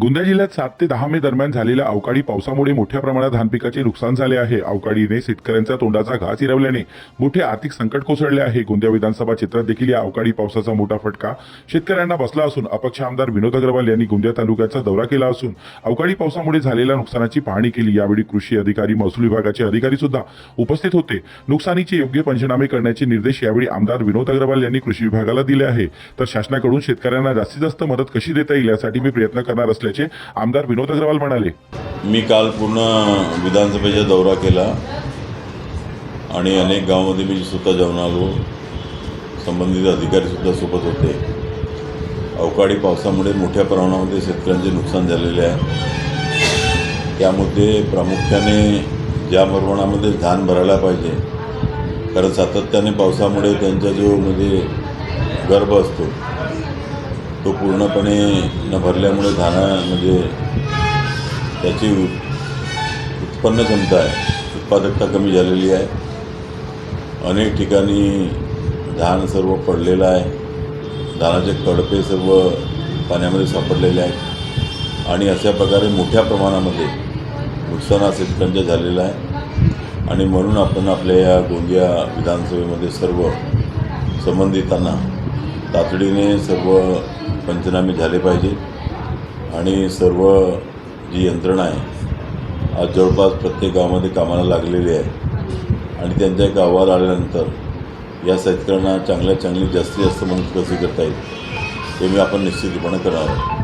गोंदिया जिल्ह्यात सात ते दहा मे दरम्यान झालेल्या अवकाळी पावसामुळे मोठ्या प्रमाणात धान पिकाचे नुकसान झाले आहे. अवकाळीने शेतकऱ्यांच्या तोंडाचा घास हिरवल्याने मोठे आर्थिक संकट कोसळले आहे. गोंदिया विधानसभा क्षेत्रात देखील या अवकाळी पावसाचा मोठा फटका शेतकऱ्यांना बसला असून अपक्ष आमदार विनोद अग्रवाल यांनी गोंदिया तालुक्याचा दौरा केला असून अवकाळी पावसामुळे झालेल्या नुकसानाची पाहणी केली. यावेळी कृषी अधिकारी महसूल विभागाचे अधिकारी सुद्धा उपस्थित होते. नुकसानीचे योग्य पंचनामे करण्याचे निर्देश यावेळी आमदार विनोद अग्रवाल यांनी कृषी विभागाला दिले आहे. तर शासनाकडून शेतकऱ्यांना जास्तीत जास्त मदत कशी देता येईल यासाठी मी प्रयत्न करणार असल्याचे आमदार विनोद अग्रवाल म्हणाले. मी काल पूर्ण विधानसभेचा दौरा केला आणि अनेक गावामध्ये मी स्वतः जाऊन आलो. संबंधित अधिकारीसुद्धा सोबत होते. अवकाळी पावसामुळे मोठ्या प्रमाणामध्ये शेतकऱ्यांचे नुकसान झालेले आहे. त्यामध्ये प्रामुख्याने ज्या प्रमाणामध्ये धान भरायला पाहिजे कारण सातत्याने पावसामुळे त्यांचा जो म्हणजे गर्भ असतो तो पूर्णपणे न भरल्यामुळे धाना म्हणजे त्याची उत्पन्न क्षमता आहे. उत्पादकता कमी झालेली आहे. अनेक ठिकाणी धान सर्व पडलेलं आहे. धानाचे कडपे सर्व पाण्यामध्ये सापडलेले आहेत. आणि अशा प्रकारे मोठ्या प्रमाणामध्ये नुकसान हा शेतकऱ्यांचं झालेलं आहे. आणि म्हणून आपण आपल्या या गोंदिया विधानसभेमध्ये सर्व संबंधितांना तातडीने सर्व पंचनामे झाले पाहिजे आणि सर्व जी यंत्रणा आहे आज जवळपास प्रत्येक गावामध्ये कामाला लागलेली आहे. आणि त्यांच्या एक आल्यानंतर या शेतकऱ्यांना चांगल्या चांगली जास्तीत जास्त मदत कशी करता येईल ते मी आपण निश्चितपणे करणार आहोत.